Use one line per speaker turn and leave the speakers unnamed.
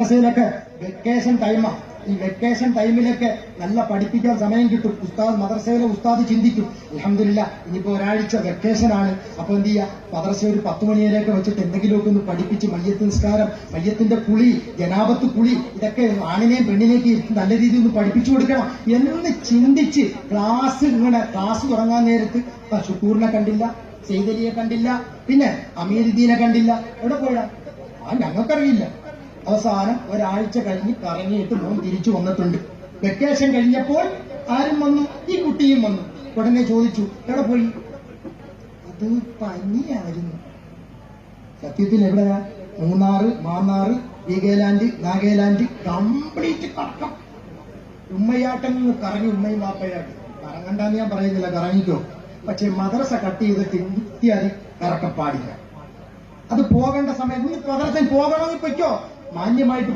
മദ്രസയിലൊക്കെ vacation ടൈമാ ഈ vacation ടൈമിലൊക്കെ നല്ല പഠിപ്പിക്കാൻ സമയം കിട്ടും. ഉസ്താദ് മദ്രസയിലെ ഉസ്താദ് ചിന്തിക്കും. അലഹമില്ല ഇനിയിപ്പോ ഒരാഴ്ച വെക്കേഷൻ ആണ്. അപ്പൊ എന്ത് ചെയ്യാ? മദ്രസ ഒരു പത്ത് മണിവരെയൊക്കെ വെച്ചിട്ട് എന്തെങ്കിലുമൊക്കെ ഒന്ന് പഠിപ്പിച്ച് മയ്യത്ത് നിസ്കാരം മയ്യത്തിന്റെ കുളി ജനാപത്ത് കുളി ഇതൊക്കെ ആണിനെയും പെണ്ണിനെയൊക്കെ നല്ല രീതിയിൽ ഒന്ന് പഠിപ്പിച്ചു കൊടുക്കണം. എന്ന് ചിന്തിച്ച് ക്ലാസ് ഇങ്ങനെ ക്ലാസ് തുടങ്ങാൻ നേരത്ത് ഷുക്കൂറിനെ കണ്ടില്ല സെയ്തലിയെ കണ്ടില്ല പിന്നെ അമീരുദ്ദീനെ കണ്ടില്ല. എവിടെ പോയാ ആ ഞങ്ങൾക്കറിയില്ല. അവസാനം ഒരാഴ്ച കഴിഞ്ഞ് കറങ്ങിയിട്ട് മോൻ തിരിച്ചു വന്നിട്ടുണ്ട്. വെക്കേഷൻ കഴിഞ്ഞപ്പോൾ ആരും വന്നു ഈ കുട്ടിയും വന്നു. ഉടനെ ചോദിച്ചു എവിടെ പോയി? അത് പനിയായിരുന്നു. സത്യത്തിൽ എവിടെയാ? മൂന്നാറ് മാന്നാറ് വീഗേലാൻഡ് നാഗേലാൻഡ് കംപ്ലീറ്റ് കറക്കം. ഉമ്മയാട്ടം കറങ്ങി ഉമ്മയും വാപ്പയാട്ട്. കറങ്ങണ്ടെന്ന് ഞാൻ പറയുന്നില്ല കറങ്ങിക്കോ. പക്ഷെ മദ്രസ കട്ട് ചെയ്തിട്ട് ഇത്യാദി കറക്കം പാടില്ല. അത് പോകേണ്ട സമയത്ത് മദ്രസയിൽ പോകണമെങ്കിൽ പൊയ്ക്കോ. മാന്യമായിട്ട്